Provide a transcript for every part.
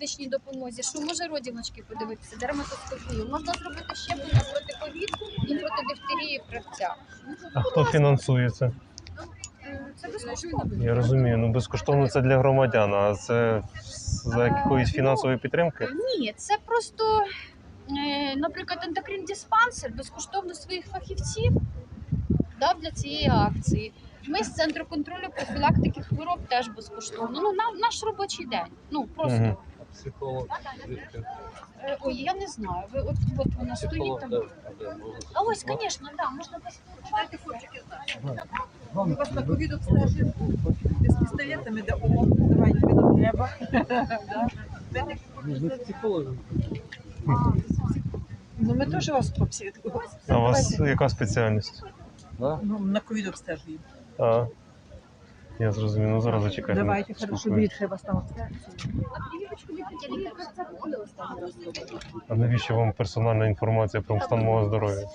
медичній допомозі, що може родіночки подивитися, дерматоскопію. Можна зробити щеплення проти ковід і проти дифтерії правця. А хто фінансує це? Е, Це безкоштовно. Я розумію, ну безкоштовно це для громадян, а це за якоїсь фінансової підтримки. Ні, це просто, е, наприклад, ендокрин диспансер безкоштовно своїх фахівців дав для цієї акції. Ми з центру контролю профілактики хвороб теж безкоштовно. Ну, на, наш робочий день. Ну просто Мгм. Психолог, звідки? Е, ой, я не знаю. Ви от, от вона стоїть Психолог, там. де, де можна А ось, звісно, да, можна поспілкуватися. У вас на ковід обстежують з пістолетами, де ОМОН давайте не треба. Да. Ви психолог? Ну ми теж вас попсвідку. А у вас яка спеціальність? Да? Ну, на ковід обстежуємо. А, я зрозумів, ну зараз зачекайте. Давайте, хорошо, спілкуюсь. більше вас там обстежують. А навіщо вам персональна інформація про стан мого здоров'я?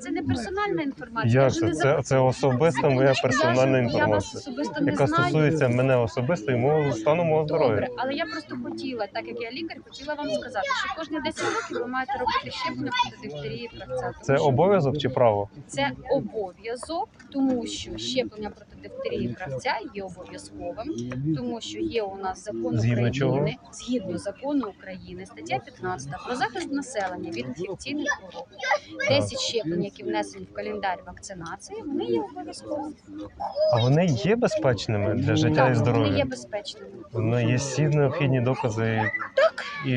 Це не персональна інформація. Як вже це? не Це, це особиста моя Я персональна Я інформація, яка знаю. стосується мене особисто і мого стану мого Добре, здоров'я. але я просто хотіла, так як я лікар, хотіла вам сказати, що кожні 10 років ви маєте робити щеплення проти дифтерії правця. Це обов'язок чи право? Це обов'язок, тому що щеплення проти дифтерії і правця є обов'язковим, тому що є у нас закон Згідно України, чого? згідно закону України, стаття 15 про захист населення від інфекційних хвороб. 10 щеплень, які внесені в календар вакцинації, вони є обов'язковими. А вони є безпечними для життя і Так, Вони є безпечними. Вони є всі необхідні докази і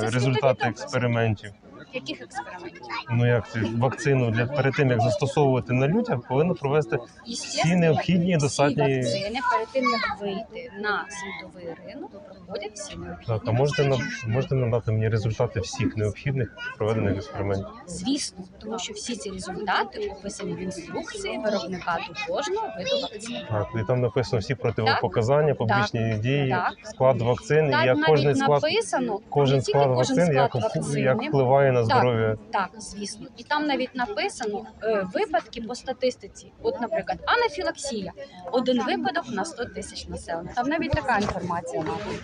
результати експериментів. Яких експериментів? Ну як це вакцину для перед тим як застосовувати на людях, повинно провести всі необхідні і Всі достатні. вакцини перед тим як вийти на світовий ринок, проходять всі необхідні. Так, а можете на можете надати мені результати всіх необхідних проведених експериментів? Звісно, тому що всі ці результати описані в інструкції виробника до кожного виду вакцини. Так, і там написано всі противопоказання, побічні дії, Так. склад вакцин, і Так як кожен склад, написано кожен склад вакцин, як, вакцини. як впливає на Так. здоров'я. Так, звісно, і там навіть написано е, випадки по статистиці. От, наприклад, анафілаксія один випадок на 100 тисяч населення. Там навіть така інформація має.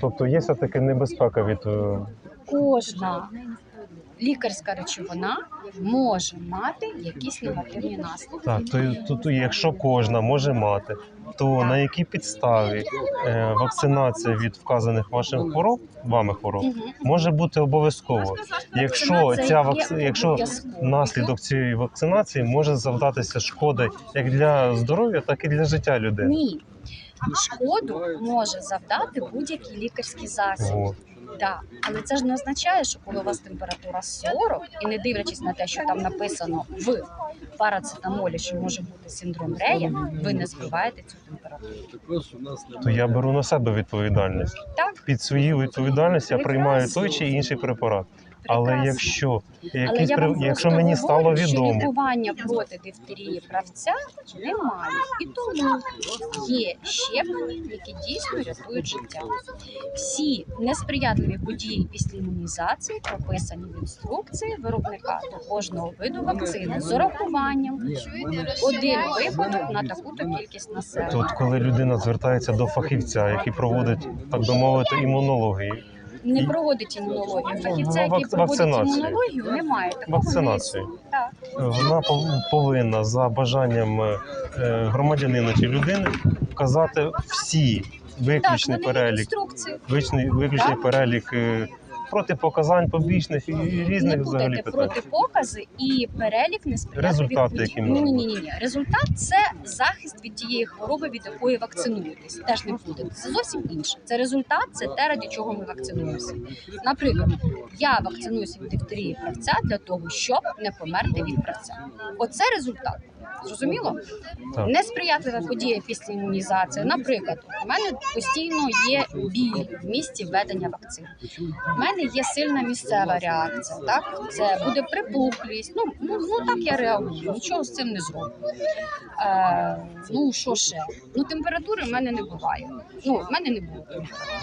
Тобто є все таки небезпека від е, Кожна лікарська речовина може мати якісь негативні наслідки. так, то, то, то якщо кожна може мати, то на якій підставі е, вакцинація від вказаних ваших хвороб, вами хвороб, може бути обов'язково. Якщо ця вакци... якщо наслідок цієї вакцинації може завдатися шкоди як для здоров'я, так і для життя людини. Ні. Шкоду може завдати будь-який лікарський засіб. Да. Але це ж не означає, що коли у вас температура 40, і не дивлячись на те, що там написано в парацетамолі, що може бути синдром Рея, ви не збиваєте цю температуру. То я беру на себе відповідальність. Так. Під свою відповідальність я приймаю той чи інший препарат. Але якщо Але якийсь я при- якщо просто мені говорю, стало що відомо, лікування проти дифтерії правця немає. І тому є щеплення, які дійсно рятують життя. Всі несприятливі події після імунізації прописані в інструкції виробника до кожного виду вакцини з урахуванням один випадок на таку-то кількість населення. от коли людина звертається до фахівця, який проводить так би мовити імунологію, Не проводить імунологію. Фахівця, Ну, який проводить вакцинацію. імунологію, немає такого. Вакцинацію. не існує. Так. вона пов- повинна за бажанням е, громадянина чи людини вказати всі Так, виключний вони є перелік, інструкції. виключний, виключний перелік е, протипоказань побічних і Не різних взагалі будете питань. протипокази і перелік несприятливих Результати, подій. які ні, можуть ні, ні, ні. Результат це захист від тієї хвороби, від якої вакцинуєтесь. Теж не буде. Це зовсім інше. Це результат, це те, раді чого ми вакцинуємося. Наприклад, я вакцинуюся від дифтерії правця для того, щоб не померти від правця. Оце результат. Зрозуміло? Так. Несприятлива подія після імунізації. Наприклад, у мене постійно є біль в місці введення вакцини. У мене є сильна місцева реакція. Так, це буде припухлість. Ну, ну, ну так я реагую, нічого з цим не зроблю. Е, ну що ще? Ну температури в мене не буває. Ну, в мене не було.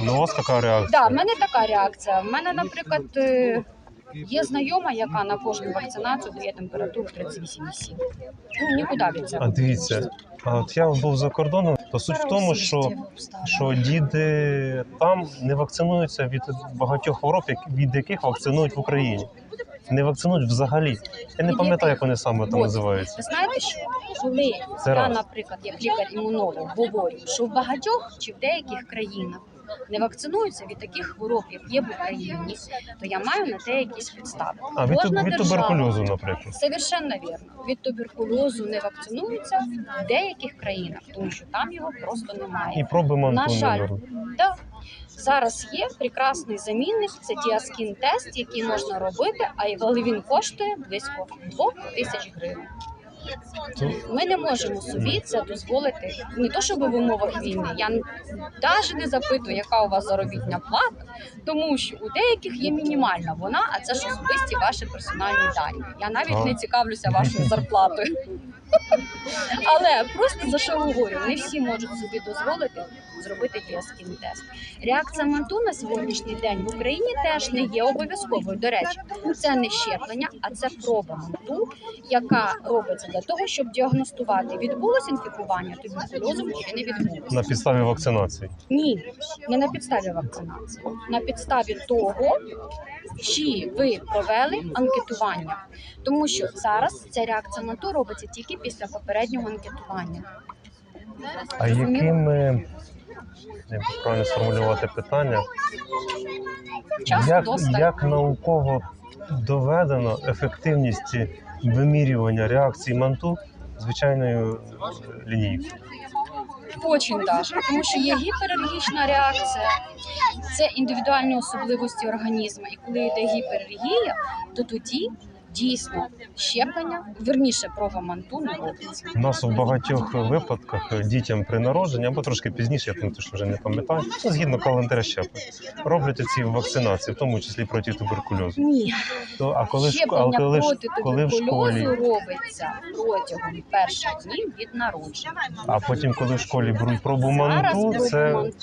Ну, у вас така реакція. Да, в мене така реакція. В мене, наприклад, е, є знайома, яка на кожну вакцинацію дає температуру 38,7. Ну нікуди від цього. А дивіться, а от я був за кордоном То суть в тому, що, що діди там не вакцинуються від багатьох хвороб, від яких вакцинують в Україні. Не вакцинують взагалі. Я не пам'ятаю, як вони саме там називаються. Ви знаєте, що коли я, наприклад, як лікар-імунолог говорю, що в багатьох чи в деяких країнах не вакцинуються від таких хвороб, як є в Україні, то я маю на те якісь підстави. А від, Кожна від держава- туберкульозу, наприклад. Совершенно вірно. Від туберкульозу не вакцинуються в деяких країнах, тому що там його просто немає. І проби На жаль, да. зараз є прекрасний замінник, це діаскін тест, який можна робити, а але він коштує близько 2 тисяч гривень. Ми не можемо собі це дозволити не то, щоб в умовах війни. Я навіть не запитую, яка у вас заробітня плата, тому що у деяких є мінімальна вона, а це ж особисті ваші персональні дані. Я навіть не цікавлюся вашою зарплатою. Але просто за що говорю, не всі можуть собі дозволити зробити діаскін тест. Реакція манту на сьогоднішній день в Україні теж не є обов'язковою. До речі, це не щеплення, а це проба манту, яка робиться для того, щоб діагностувати, відбулося інфікування туберкульозом чи не відбулося. На підставі вакцинації. Ні, не на підставі вакцинації, на підставі того, чи ви провели анкетування, тому що зараз ця реакція на то робиться тільки після попереднього анкетування. А якими як правильно сформулювати питання? Часу Як, достатньо. як науково доведено ефективність вимірювання реакції манту звичайною лінійкою? Очень даже, тому що є гіпералергічна реакція, це індивідуальні особливості організму. І коли йде гіпералергія, то тоді дійсно щеплення, верніше проба манту не робиться. У нас у багатьох випадках дітям при народженні або трошки пізніше, я там точно вже не пам'ятаю, ну, згідно календаря щеплень, роблять ці вакцинації, в тому числі проти туберкульозу. Ні, То, а коли, в щеплення коли, проти коли в школі, робиться протягом перших днів від народження. а потім, коли в школі беруть пробу манту, це, манту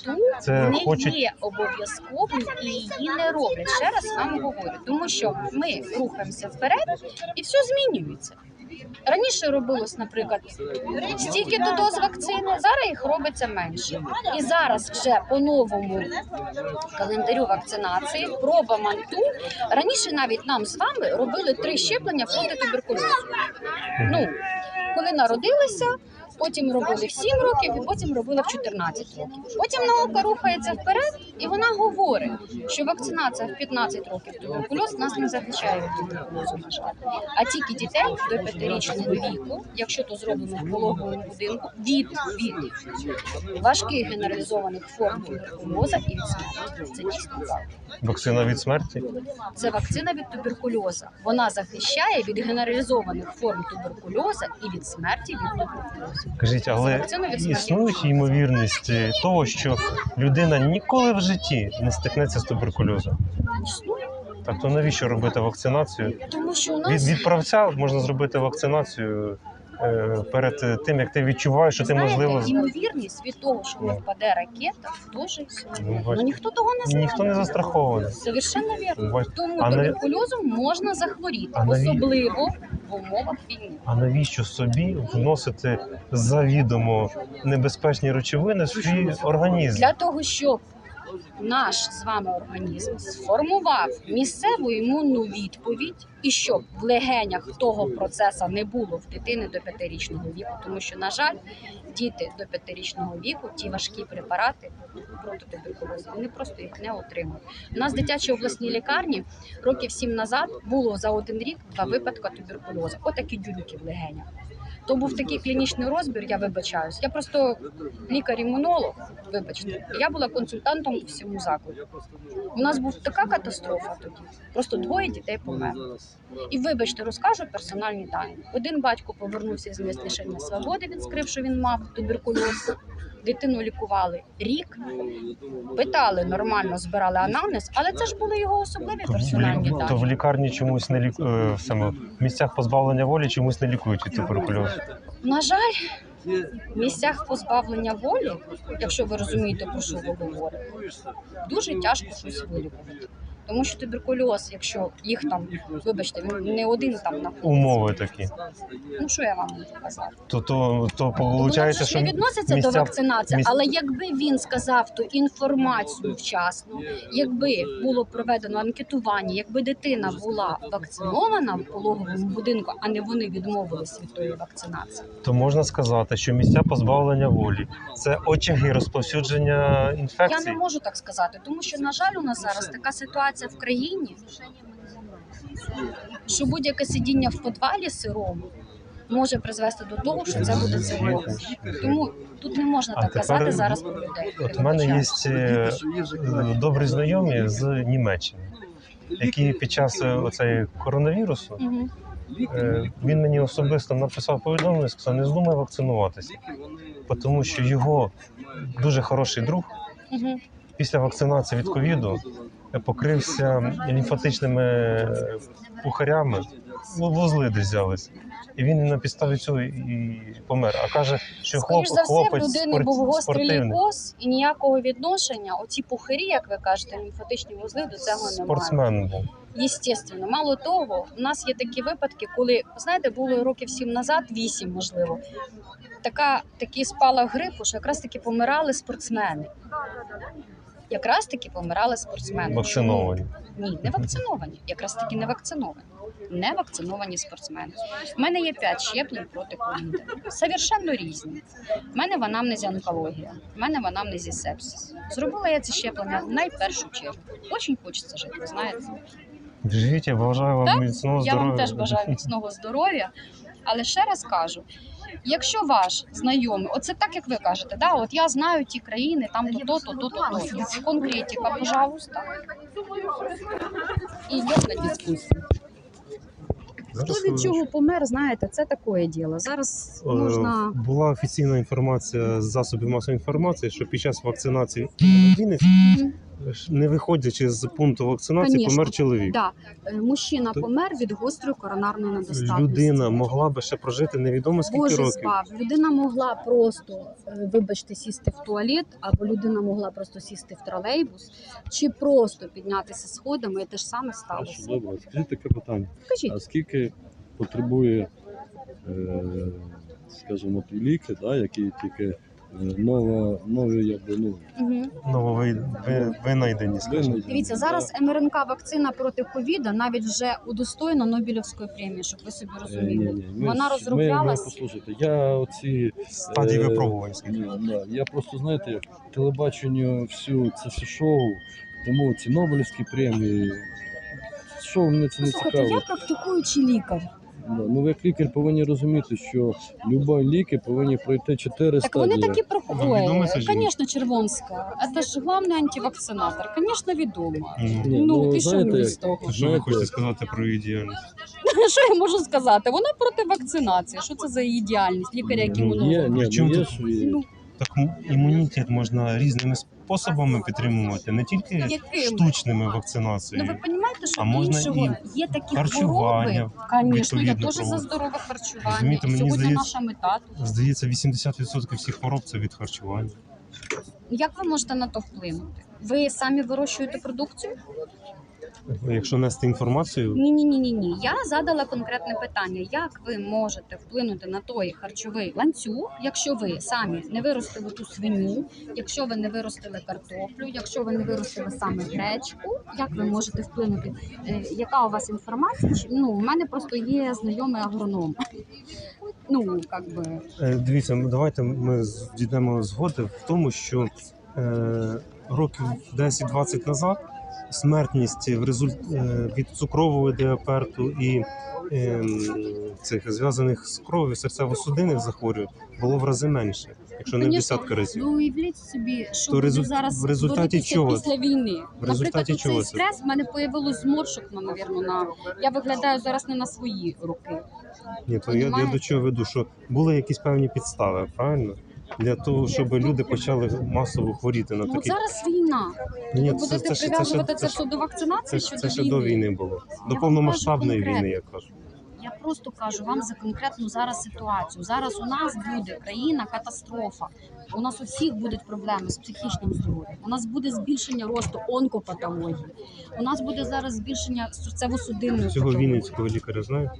це не хочуть є обов'язковим і її не роблять. Ще раз вам говорю, тому що ми рухаємося вперед і все змінюється. Раніше робилось, наприклад, стільки то доз вакцини, зараз їх робиться менше. І зараз вже по новому календарю вакцинації проба манту. Раніше навіть нам з вами робили три щеплення проти туберкульозу. Ну, коли народилися, потім робили в 7 років і потім робили в 14 років. Потім наука рухається вперед, і вона говорить, що вакцинація в 15 років туберкульоз нас не захищає від туберкульозу, на жаль. А тільки дітей до 5-річного віку, якщо то зроблено в пологовому будинку, від, від важких генералізованих форм туберкульоза і від смерті. Це дійсно вакцина від смерті. Це вакцина від туберкульоза. Вона захищає від генералізованих форм туберкульоза і від смерті від туберкульозу. Кажіть, але існує ймовірність того, що людина ніколи в житті не стикнеться з туберкульозом. Так то навіщо робити вакцинацію? тому що у нас від правця можна зробити вакцинацію е, перед тим, як ти відчуваєш, що ти знаєте, можливо ймовірність від того, що не впаде ракета, дуже існує. Ну, Ну ніхто того не знає. ніхто не застрахований. Совершенно вірно. Бач- Тому А на- туберкульозом можна захворіти, А наві- особливо в умовах війни. А навіщо собі вносити завідомо небезпечні речовини в свій організм? Для того, щоб наш з вами організм сформував місцеву імунну відповідь, і щоб в легенях того процесу не було в дитини до п'ятирічного віку, тому що, на жаль, діти до п'ятирічного віку ті важкі препарати проти туберкульозу, вони просто їх не отримують. У нас в дитячій обласній лікарні років сім назад було за один рік два випадки туберкульозу. Отакі дюрюки в легенях. То був такий клінічний розбір, я вибачаюсь. Я просто лікар-імунолог, вибачте. Я була консультантом у всьому закладу. У нас була така катастрофа тоді. Просто двоє дітей померли. І вибачте, розкажу персональні дані. Один батько повернувся з місць лишення свободи, він скрив, що він мав туберкульоз. Дитину лікували рік, питали нормально, збирали анамнез, але це ж були його особливі То в, персональні лі- то в лікарні чомусь не ліку... е, саме в місцях позбавлення волі чомусь не лікують від туберкульозу. На жаль, в місцях позбавлення волі, якщо ви розумієте, про що ви говорите, дуже тяжко щось вилікувати. Тому що туберкульоз, якщо їх там, вибачте, він не один там знаходиться. Умови такі. Ну що я вам можу казати? То то, то виходить, що не відноситься місця- до вакцинації, але якби він сказав ту інформацію вчасно, якби було проведено анкетування, якби дитина була вакцинована в пологовому будинку, а не вони відмовились від тої вакцинації. то можна сказати, що місця позбавлення волі це очаги розповсюдження Я не можу так сказати, тому що на жаль, у нас зараз така ситуація в країні, що будь-яке сидіння в підвалі сирому може призвести до того, що це буде цивіло. Тому тут не можна так тепер- казати зараз про людей. От в мене є е, добрі знайомі з Німеччини, які під час е, оцеї коронавірусу е, він мені особисто написав повідомлення, сказав, не здумай вакцинуватися, тому що його дуже хороший друг після вакцинації від ковіду покрився лімфатичними е, пухарями, вузли десь взялись. І він на підставі цього і помер. А каже, що хлоп, Скоріш за все, в хлопець людини спорт- був гострий спортивний. лейкоз і ніякого відношення, оці пухарі, як ви кажете, лімфатичні вузли до цього немає. Спортсмен був. Єстественно. Мало того, у нас є такі випадки, коли знаєте, було років сім назад, вісім можливо. Така такий спалах грипу, що якраз таки помирали спортсмени. Якраз таки помирали спортсмени. Вакциновані. Ні, не вакциновані. Якраз таки не вакциновані. Не вакциновані спортсмени. У мене є п'ять щеплень проти ковіду. Совершенно різні. У мене в анамнезі онкологія, в мене в анамнезі сепсис. Зробила я ці щеплення в найпершу чергу. Очень хочеться жити, ви знаєте. Живіть, я бажаю вам Так, міцного Я вам теж бажаю міцного здоров'я. Але ще раз кажу: якщо ваш знайомий, оце так як ви кажете, да, от я знаю ті країни, там то, то, то, то, то, то. Конкретика, пожалуйста. І йдемо на дискусію. Хто від чого помер, знаєте, це таке діло. Зараз е, можна. Була офіційна інформація з засобів масової інформації, що під час вакцинації не виходячи з пункту вакцинації, Конечно. помер чоловік. Да, е, мужчина То- помер від гострої коронарної недостатності. Людина могла би ще прожити невідомо скільки Боже років. спав. Людина могла просто, е, вибачте, сісти в туалет, або людина могла просто сісти в тролейбус, чи просто піднятися сходами, і те ж саме сталося. добре. Скажіть таке питання. Кажіть, А скільки потребує, е, скажімо, ліки, да, які тільки нова, нові, якби, ну, Мгм. Нововинайдені, скажімо. винайдені, дивіться, зараз да? МРНК вакцина проти ковіда навіть вже удостоєна Нобелівської премії, щоб ви собі Е, розуміли. ні, ні, ми Вона ж- Ми, розроблялась. ми, послухайте, я оці... Стадії Е, випробувань, Ні, да, я просто, знаєте, як телебаченню всю це все шоу, тому ці Нобелівські премії, шоу мене це не Слухайте, цікаво. я практикуючий лікар. Ну, ви як лікар повинні розуміти, що любі ліки повинні пройти чотири Так вони такі проходять. Звісно, Червонська. Це ж головний антивакцинатор. Звісно, відомо. Ні. Ні, Ну, ти що знаєте, мені як- з того? Що ви знаєте, хочете сказати про її діяльність? Що я можу сказати? Вона проти вакцинації. Що це за її діяльність? Лікаря, як Ну, є, імунолог. ні, Причому ну, є, тут-. Ну, Так м- імунітет можна різними способами підтримувати, не тільки яким? штучними Ну ви вакцинацією. Розумієте, що А можна іншого є такі харчування хвороби. Звісно, я відповідно теж за проводити. здорове харчування. Розумієте, мені сьогодні здається- наша мета. Здається, 80% всіх хвороб це від харчування. Як ви можете на то вплинути? Ви самі вирощуєте продукцію? Якщо нести інформацію, Ні, ні, ні, ні, ні. Я задала конкретне питання: як ви можете вплинути на той харчовий ланцюг, якщо ви самі не виростили ту свиню, якщо ви не виростили картоплю, якщо ви не виростили саме гречку, як ви можете вплинути? Е, яка у вас інформація? Чи- Ну, у мене просто є знайомий агроном. Ну, як би Е, Дивіться, ну, давайте ми з- дійдемо згоди в тому, що е, років 10-20 назад смертність в результ... е, від цукрового діаперту і е, цих зв'язаних з кров'ю серцево-судинних захворювань було в рази менше, якщо не в десятки разів. ви уявіть собі, що То результ- зараз в результаті чого? після війни. В результаті Наприклад, чого цей стрес в мене появилось зморшок, ну, на я виглядаю зараз не на свої роки. Ні, то я, я до чого веду, що були якісь певні підстави, правильно? Для того, щоб люди почали масово хворіти на Ну, от такі. зараз війна. Ні, Ви будете ще- прив'язувати ще- це все до вакцинації це, чи це до ще до війни було. До вам повномасштабної кажу війни, я кажу. Я просто кажу вам за конкретну зараз ситуацію. Зараз у нас буде країна катастрофа. У нас у всіх будуть проблеми з психічним здоров'ям. У нас буде збільшення росту онкопатології. У нас буде зараз збільшення серцево-судинної Цього патології. вінницького лікаря знаю.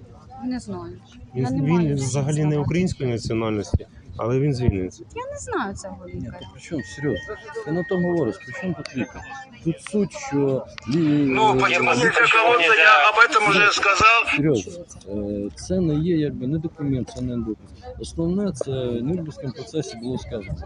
Не знаю. Він, Я не маю він взагалі не знати. української національності, але він з Вінниці. Я не знаю цього Ні, лікаря. ти при чому, серйозно? Ти на тому говориш, при чому тут лікар? Тут суть, що... лі- Ну, по е, позиции я об этом уже сказал. Серйозно, е, це не є якби не документ, це не доказ. Основне це в Нюрнберзькому процесі було сказано.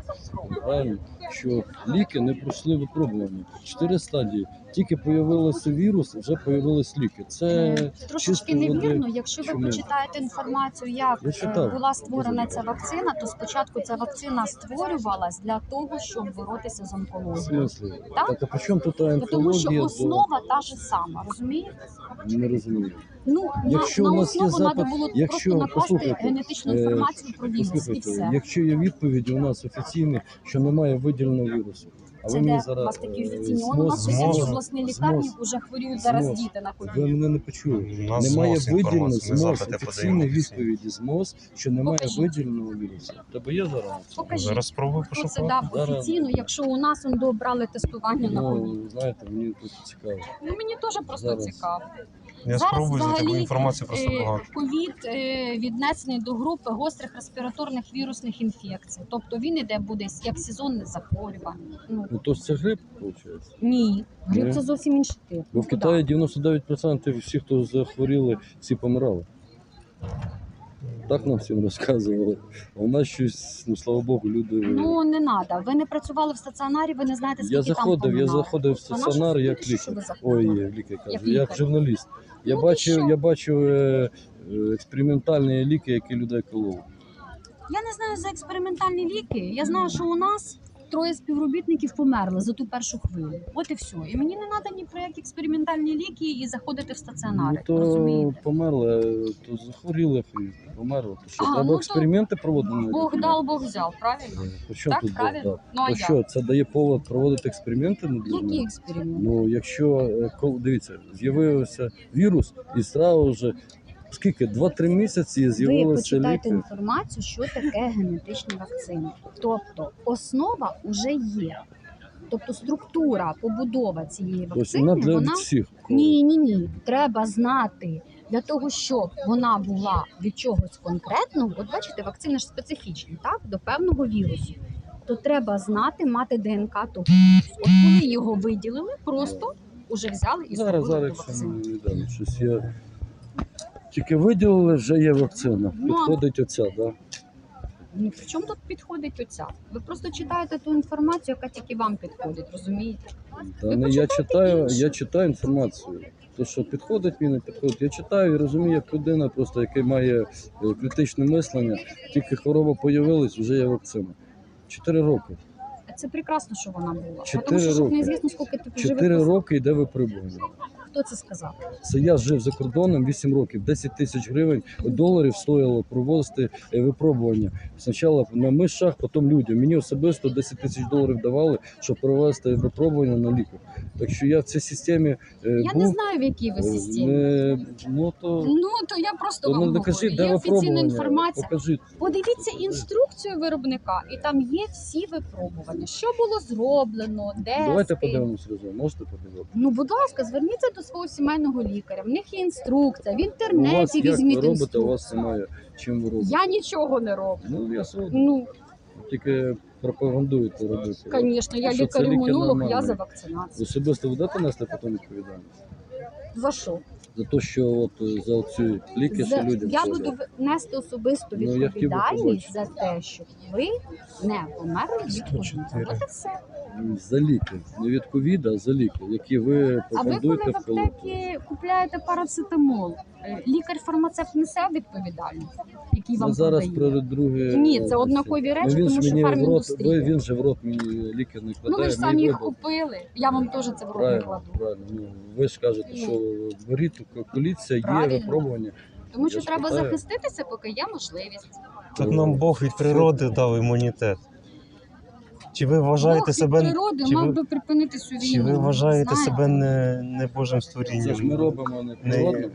Правильно, що ліки не пройшли випробування. Чотири стадії. Тільки появився вірус, вже появились ліки. Це Трошечки невірно. Якщо ви почитаєте інформацію, як е, була створена ця вакцина, то спочатку ця вакцина створювалась для того, щоб боротися з онкологією. Так? Так, а при чому тут Бо Тому що онкологія? основа та ж сама, розумієте? Не розумію. Ну Якщо на, у на нас є запит- треба було якщо- просто накласти генетичну е, інформацію про вірус і все. якщо є відповіді у нас офіційні, що немає виділеного вірусу, Це де зараз у вас такі е, офіційні? Он у нас змос- обласній лікарні вже хворіють зараз діти на Ви мене не почули. Немає ЗМОЗ виділеного ЗМОЗ, офіційної відповіді ЗМОЗ, що немає виділеного вірусу. Тебе є зараз? Покажіть. Зараз спробую Хто це дав офіційно, якщо у нас он добрали тестування на ковід? Ну, знаєте, мені тут цікаво. Ну мені теж просто Зараз. цікаво. Я Зараз спробую за бо інформацію просто Е, багато. Ковід е, віднесений до групи гострих респіраторних вірусних інфекцій. Тобто він іде буде як сезонне захворювання. Ну Ну то ж це грип, виходить. ні, грип Ні? це зовсім інший тип. Бо в Куди? Китаї 99% всіх, хто захворіли, всі помирали. Так нам всім розказували. А у нас щось, ну слава Богу, люди. Ну не треба. Ви не працювали в стаціонарі, ви не знаєте, скільки я там заходив, я заходив в стаціонар як пишете, що лікар. заходили? Ой, лікар кажу, Як як, лікар? журналіст. Я Ну, бачив, я бачив е, е, експериментальні ліки, які людей кололи. Я не знаю за експериментальні ліки. Я знаю, що у нас троє співробітників померли за ту першу хвилю. От і все. І мені не треба ні про які експериментальні ліки і заходити в Ну, стаціонари. то Розумієте? померли, то захворіли, і померли. То що, А, треба ну, то експерименти проводити? Бог дав, Бог взяв, правильно? Е, При Так, тут Бог правильно? дав? Ну а То як? що, це дає повод проводити експерименти над людьми? Які експерименти? Ну, якщо е, кол- дивіться, з'явився вірус, і зразу вже скільки? 2-3 місяці Ви з'явилися почитайте ліки. інформацію, що таке генетичні вакцини. Тобто основа вже є. Тобто структура, побудова цієї Тобто вакцини, вона для вона всіх. Ні, ні, ні. Треба знати для того, щоб вона була від чогось конкретного. От бачите, вакцини ж специфічні, так, до певного вірусу. То треба знати, мати ДНК того вірусу. От коли його виділили, просто уже взяли і Зараз, зараз, якщо не відомо, щось є. Тільки виділили, вже є вакцина. Ну, Підходить оця, да? Ну, при чому тут підходить оця? Ви просто читаєте ту інформацію, яка тільки вам підходить, розумієте? Та Ви не я читаю, інше. я читаю інформацію. То, що підходить мені, не підходить. Я читаю і розумію, як людина, просто яка має е, критичне мислення, тільки хвороба появилась, вже є вакцина. Чотири роки. Це прекрасно, що вона була. Чотири Тому що роки. неізвісно, скільки ти Чотири роки йде випробування. Хто це сказав? Це я жив за кордоном 8 років, 10 тисяч гривень доларів стоїло проводити е, випробування. Спочатку на мишах, потім людям. Мені особисто 10 тисяч доларів давали, щоб провести випробування на лікар. Так що я в цій системі е, Я був. не знаю, в якій ви е, системі. ну то, Ну то я просто то вам ну, говорю. докажіть, Є офіційна інформація. Покажіть. Подивіться інструкцію виробника, і там є всі випробування, що було зроблено, де Давайте подивимось разом. Можете подивитися? Ну, будь ласка, зверніться до свого сімейного лікаря. В них є інструкція. В У вас інтернеті як ви робите, у вас немає чим ви робите. Я нічого не роблю. Ну я згоден. Ну, тільки пропагандуєте робити. звісно, я Що це лікар-імунолог, я нормальні? за вакцинацію. Особисто будете нести потім відповідальність? За що? За те, що от е, за ці ліки, що людям я буду нести особисту Ну, я хотів би відповідальність за те, щоб ви не померли від ковіду. От і все. за ліки, не від ковіда, а за ліки, які ви А ви коли в аптекі купляєте парацетамол, е, лікар-фармацевт несе відповідальність, який вам Ну, зараз продає? про друге. Ні, це е, однакові речі, Ну, він тому ж що мені в рот, фарміндустрія. ви, він же в рот мені ліки не кладає. Ну ви ж мій самі їх купили. Я вам теж це в рот не Правильно, кладу. правильно. Ну, ви ж кажете, що беріть, коліться, є Правильно. випробування. Тому що Я треба питаю. захиститися, поки є можливість. Так нам Бог від природи дав імунітет. Чи ви вважаєте Бог себе від природи чи мав ви- би припинити цю війну. чи ви вважаєте знаєте? себе не, не Божим Це ж ми створінням? робимо не Не- природно.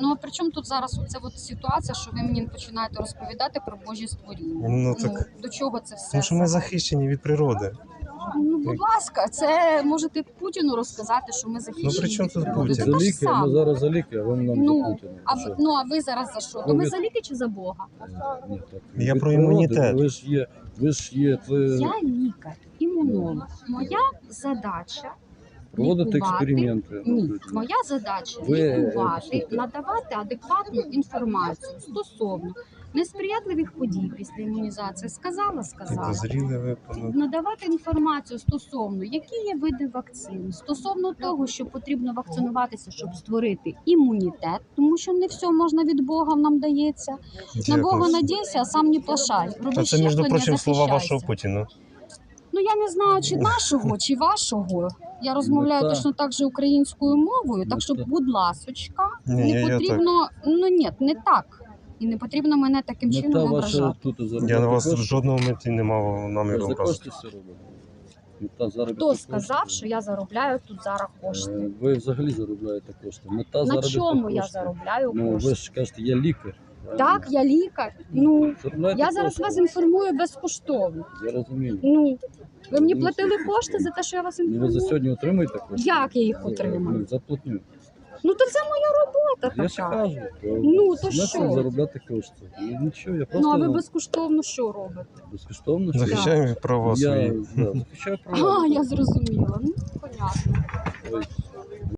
Ну а при чому тут зараз оця от ситуація, що ви мені починаєте розповідати про Божі створіння? Ну так до чого це все? тому що ми захищені від природи. Ну, будь ласка, це можете Путіну розказати, що ми захищені. Ну, при чому тут Путін? Це За ліки, ми зараз за ліки, а ви нам Ну, за Путіна. А Що? ви, ну а ви зараз за що? То Ну, ми за ліки чи за Бога? Ні, так. Я Від про природи, імунітет. Ви ж є, ви ж є, ви Я лікар, імунолог. Моя задача проводите лікувати. експерименти. Ні, моя задача Ви, лікувати, надавати адекватну інформацію стосовно несприятливих подій після імунізації. Сказала, сказала. Надавати інформацію стосовно, які є види вакцин, стосовно того, що потрібно вакцинуватися, щоб створити імунітет, тому що не все можна від Бога нам дається. На Бога надійся, а сам не плашай. Роби це, між прочим, слова вашого Путіна. Ну я не знаю, чи нашого, чи вашого. Я розмовляю Мета. точно так же українською мовою, так що, будь ласочка, не потрібно. Ну ні, не так. І не потрібно мене таким Мета чином ображати. Я на вас в жодному моменті не мав наміру образити. Мета Хто сказав, що я заробляю тут зараз кошти? Е, Ви взагалі заробляєте кошти. Мета На чому я заробляю Ну, кошти? ви ж кажете, я лікар. Так, я лікар. Ну я зараз кошти. вас інформую безкоштовно. Я розумію. Ну ви мені Ну, платили кошти за те, що я вас Ну, Ви за сьогодні отримуєте кошти? Як я їх отримаю? ну, За платню. Ну то це моя робота Я ж така. кажу. то Ну, то смисл що? заробляти кошти. Ну, нічого, я Ну а ви безкоштовно що робите? безкоштовно. що Захищаємо права я свої. да, захищаю права. А, я зрозуміла. Ну понятно. Ой,